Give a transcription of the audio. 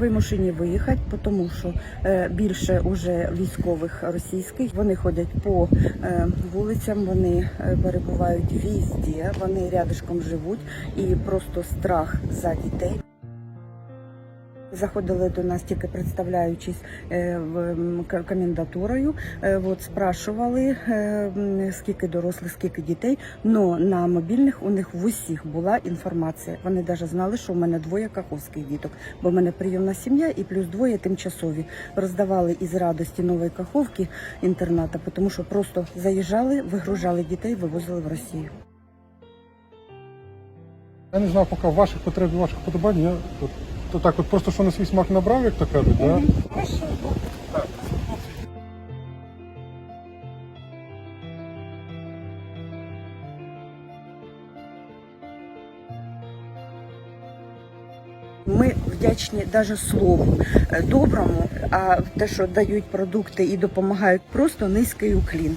вимушені виїхати, тому що е, більше уже військових російських. Вони ходять по е, вулицям, вони е, перебувають візді, вони рядишком живуть і просто страх за дітей. Заходили до нас тільки представляючись е, комендатурою. Е, От спрашували, е, скільки дорослих, скільки дітей. Но на мобільних у них в усіх була інформація. Вони навіть знали, що в мене двоє каховських діток, бо в мене прийомна сім'я і плюс двоє тимчасові. Роздавали із радості нової каховки інтерната, тому що просто заїжджали, вигружали дітей, вивозили в Росію. Я не знав поки ваших потреб ваших подобань. Я то так, от просто що на свій смак набрав, як то кажуть, да? Ми вдячні навіть слову е, доброму, а те, що дають продукти і допомагають, просто низький уклін.